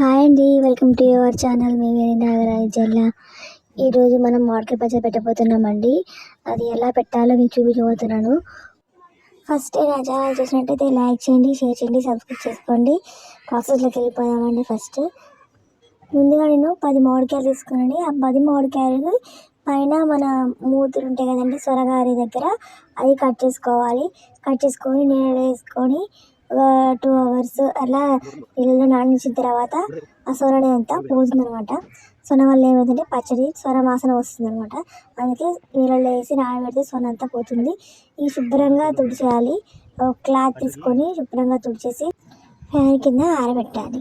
Hi అండి welcome to your channel. మీ వేణి నాగరాజ్ జిల్లా. ఈరోజు మనం మామిడికాయ పచ్చడి పెట్టబోతున్నామండి. అది ఎలా పెట్టాలో మీకు చూపించబోతున్నాను. ఫస్ట్ నా ఛానల్ చూసినట్టయితే లైక్ చేయండి షేర్ చేయండి సబ్స్క్రైబ్ చేసుకోండి. ప్రాసెస్లోకి వెళ్ళిపోదామండి ఫస్ట్. ముందుగా నేను పది మామిడికాయలు తీసుకున్నాను ఆ పది మామిడికాయలు పైన మన మూతులు ఉంటాయి కదండి సొరగారి దగ్గర అవి కట్ చేసుకోవాలి. కట్ చేసుకొని నీళ్ళు వేసుకొని టూ అవర్స్ అలా నీళ్ళలో నానించిన తర్వాత ఆ సొరని అంతా పోతుందనమాట సొన వల్ల ఏమైందంటే పచ్చడి స్వరమాసన వస్తుంది అనమాట అందుకే నీళ్ళలో వేసి నానబెడితే సొన అంతా పోతుంది. ఈ శుభ్రంగా తుడిచేయాలి. ఒక క్లాత్ తీసుకొని శుభ్రంగా తుడిచేసి ఫ్యాన్ కింద ఆరబెట్టాలి.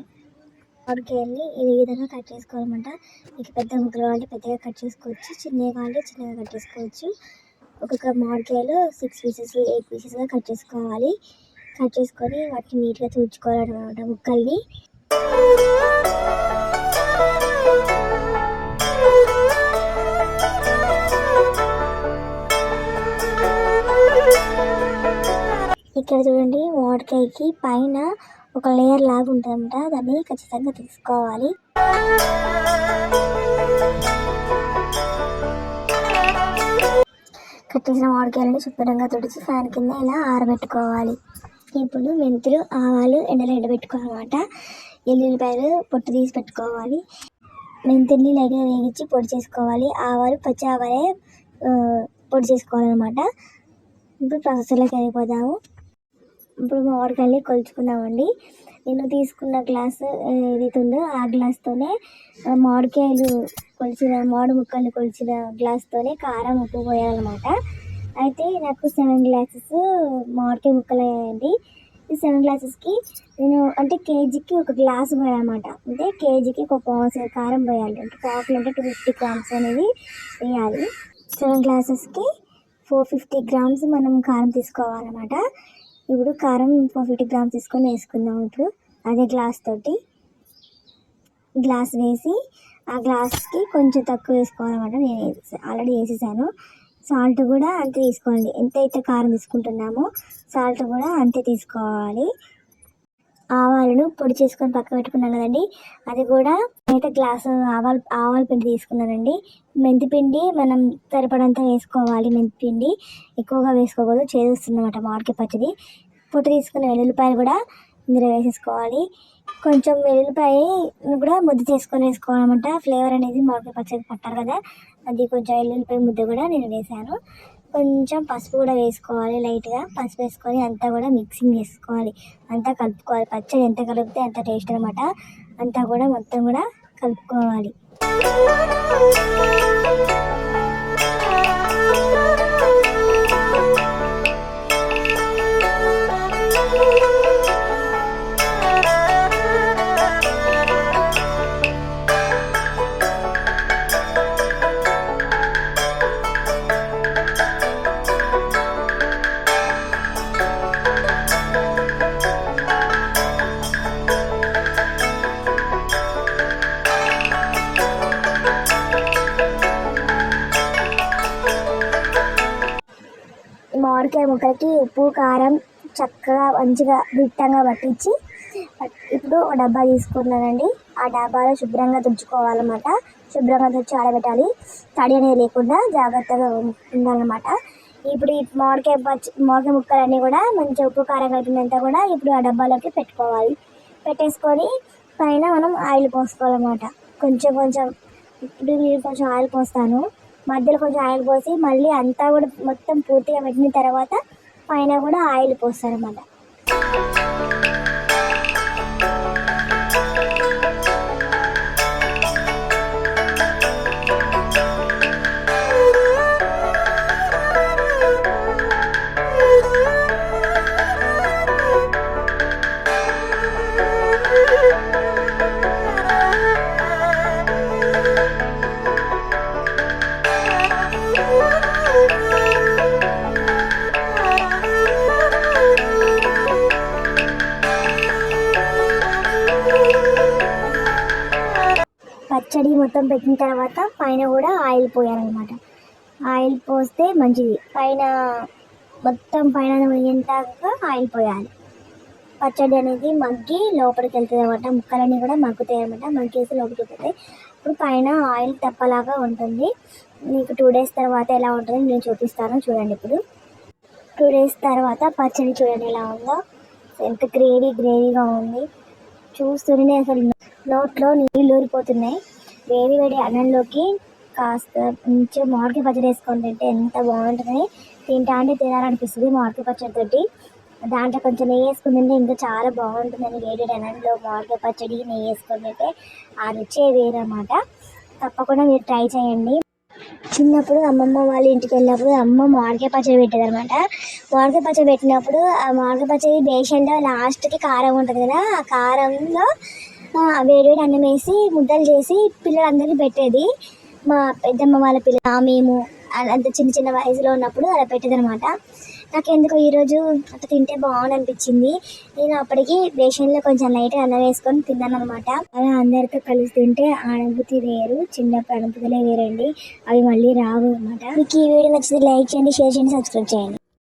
మామిడికాయల్ని ఈ విధంగా కట్ చేసుకోవాలన్నమాట. మీకు పెద్ద ముక్కలు కావాలంటే పెద్దగా కట్ చేసుకోవచ్చు. చిన్నగా కావాలంటే చిన్నగా కట్ చేసుకోవచ్చు. ఒక్కొక్క మామిడికాయలు సిక్స్ పీసెస్ ఎయిట్ పీసెస్గా కట్ చేసుకోవాలి. కట్ చేసుకొని వాటిని నీట్గా తుడుచుకోవాలన్నమాట ముక్కల్ని. ఇక్కడ చూడండి వాడకాయకి పైన ఒక లేయర్ లాగా ఉంటుందంట దాన్ని ఖచ్చితంగా తీసుకోవాలి. కట్ చేసిన మామిడికాయలని శుభ్రంగా తుడిచి ఫ్యాన్ కింద ఇలా ఆరబెట్టుకోవాలి. ఇప్పుడు మెంతులు ఆవాలు ఎండలో ఎండబెట్టుకోవాలన్నమాట. ఎల్లుల్లిపాయలు పొట్టు తీసి పెట్టుకోవాలి. మెంతుల్ని లైట్గా వేగించి పొడి చేసుకోవాలి. ఆవాలు పచ్చి ఆవాలే పొడి చేసుకోవాలన్నమాట. ఇప్పుడు ప్రాసెస్లోకి వెళ్ళిపోదాము. ఇప్పుడు మామిడికాయలు కొలుచుకుందామండి. నేను తీసుకున్న గ్లాస్ ఏదైతే ఉందో ఆ గ్లాస్తోనే మామిడికాయలు కొలిచిన మామిడి ముక్కలు కొలిచిన గ్లాస్తోనే కారం ఉప్పు పోయాలన్నమాట. అయితే నాకు సెవెన్ గ్లాసెస్ మామిడికాయ ముక్కలు అయ్యాయండి. ఈ సెవెన్ గ్లాసెస్కి నేను అంటే కేజీకి ఒక గ్లాస్ పోయాలన్నమాట అంటే కేజీకి ఒక పావు కారం పోయాలి. అంటే పావులు అంటే టూ ఫిఫ్టీ గ్రామ్స్ అనేది వేయాలి. సెవెన్ గ్లాసెస్కి ఫోర్ ఫిఫ్టీ గ్రామ్స్ మనం కారం తీసుకోవాలన్నమాట. ఇప్పుడు కారం ఫోర్ ఫిఫ్టీ గ్రామ్స్ తీసుకొని వేసుకుందాం ఇప్పుడు. అదే గ్లాస్ తోటి. గ్లాస్ వేసి ఆ గ్లాస్కి కొంచెం తక్కువ వేసుకోవాలన్నమాట. నేను ఆల్రెడీ వేసేసాను. సాల్ట్ కూడా అంతే తీసుకోండి. ఎంత అయితే కారం తీసుకుంటున్నామో సాల్ట్ కూడా అంతే తీసుకోవాలి. ఆవాలను పొడి చేసుకొని పక్క పెట్టుకున్నాను కదండి. అది కూడా అయితే గ్లాసు ఆవాల ఆవాల పిండి తీసుకున్నానండి. మెంతిపిండి మనం సరిపడంత వేసుకోవాలి మెంతిపిండి. ఎక్కువగా వేసుకోకూడదు. చేదొస్తుంది అనమాట మామిడికాయ పచ్చడి. పొట్టు తీసుకున్న వెల్లుల్లిపాయలు కూడా ఇందులో వేసేసుకోవాలి. కొంచెం వెల్లుల్లిపాయ కూడా ముద్ద చేసుకొని వేసుకోవాలన్నమాట. ఫ్లేవర్ అనేది మామిడికాయ పచ్చడి పట్టారు కదా. అది కొంచెం ఎల్లుల్లిపాయ ముద్ద కూడా నేను వేసాను. కొంచెం పసుపు కూడా వేసుకోవాలి లైట్గా పసుపు వేసుకొని అంతా కూడా మిక్సింగ్ చేసుకోవాలి. అంతా కలుపుకోవాలి. పచ్చడి ఎంత కలిపితే అంత టేస్ట్ అనమాట అంతా కూడా మొత్తం కూడా కలుపుకోవాలి. ముక్కలకి ఉప్పు కారం చక్కగా మంచిగా దిట్టంగా పట్టించి ఇప్పుడు ఒక డబ్బా తీసుకున్నానండి ఆ డబ్బాలో శుభ్రంగా తుడుచుకోవాలన్నమాట శుభ్రంగా తుడిచి ఆడబెట్టాలి తడి అనేది లేకుండా జాగ్రత్తగా ఉండాలన్నమాట. ఇప్పుడు ఈ మామిడికాయ పచ్చి మామిడికాయ ముక్కలన్నీ కూడా మంచిగా ఉప్పు కారం కలిపినంత కూడా ఇప్పుడు ఆ డబ్బాలోకి పెట్టుకోవాలి. పెట్టేసుకొని పైన మనం ఆయిల్ పోసుకోవాలన్నమాట. కొంచెం కొంచెం ఇప్పుడు నేను కొంచెం ఆయిల్ పోస్తాను. మధ్యలో కొంచెం ఆయిల్ పోసి మళ్ళీ అంతా కూడా మొత్తం పూర్తిగా పెట్టిన తర్వాత పైన కూడా ఆయిల్ పోస్తారు అన్నమాట మొత్తం పెట్టిన తర్వాత పైన కూడా ఆయిల్ పోయాలన్నమాట ఆయిల్ పోస్తే మంచిది. పైన మొత్తం పైన మునిగేంతాక ఆయిల్ పోయాలి. పచ్చడి అనేది మగ్గి లోపలికి వెళ్తుంది అనమాట ముక్కలన్నీ కూడా మగ్గుతాయి అనమాట మగ్గేసి లోపలికి వెళ్తాయి ఇప్పుడు పైన ఆయిల్ తప్పలాగా ఉంటుంది. మీకు టూ డేస్ తర్వాత ఎలా ఉంటుందో నేను చూపిస్తాను. చూడండి ఇప్పుడు. టూ డేస్ తర్వాత పచ్చడి చూడండి ఎలా ఉందో. ఎంత గ్రేవీ గ్రేవీగా ఉంది. చూస్తూనే అసలు నోట్లో నీళ్ళు ఊరిపోతున్నాయి. వేడి వేడి అన్నంలోకి కాస్త మంచిగా మామిడికాయ పచ్చడి వేసుకొని తింటే ఎంత బాగుంటుంది. తింటా అంటే తినాలనిపిస్తుంది మామిడికాయ పచ్చడితోటి దాంట్లో కొంచెం నెయ్యి వేసుకుని తింటే ఇంకా చాలా బాగుంటుందని వేడి వేడి అన్నంలో మామిడికాయ పచ్చడి నెయ్యి వేసుకొని తింటే ఆ రుచే వేరన్నమాట. తప్పకుండా మీరు ట్రై చేయండి. చిన్నప్పుడు అమ్మమ్మ వాళ్ళ ఇంటికి వెళ్ళినప్పుడు అమ్మ మామిడికాయ పచ్చడి పెట్టేది అనమాట మామిడికాయ పచ్చడి పెట్టినప్పుడు ఆ మామిడికాయ పచ్చడి బేషన్లో లాస్ట్కి కారం ఉంటుంది కదా ఆ కారంలో వేడివేడి అన్నం వేసి ముద్దలు చేసి పిల్లలందరికీ పెట్టేది. మా పెద్దమ్మ వాళ్ళ పిల్ల మేము అంత చిన్న చిన్న వయసులో ఉన్నప్పుడు అలా పెట్టేదనమాట నాకు ఎందుకో ఈరోజు అట్లా తింటే బాగుంది అనిపించింది నేను అప్పటికి రేషన్లో కొంచెం లైట్గా అన్నం వేసుకొని తిన్నాను అనమాట అలా అందరితో కలిసి తింటే ఆ అనుభూతి వేరు చిన్నప్పుడు అనుభూతులే వేరండి. అవి మళ్ళీ రావు అనమాట మీకు ఈ వీడియో నచ్చితే లైక్ చేయండి షేర్ చేయండి సబ్స్క్రైబ్ చేయండి.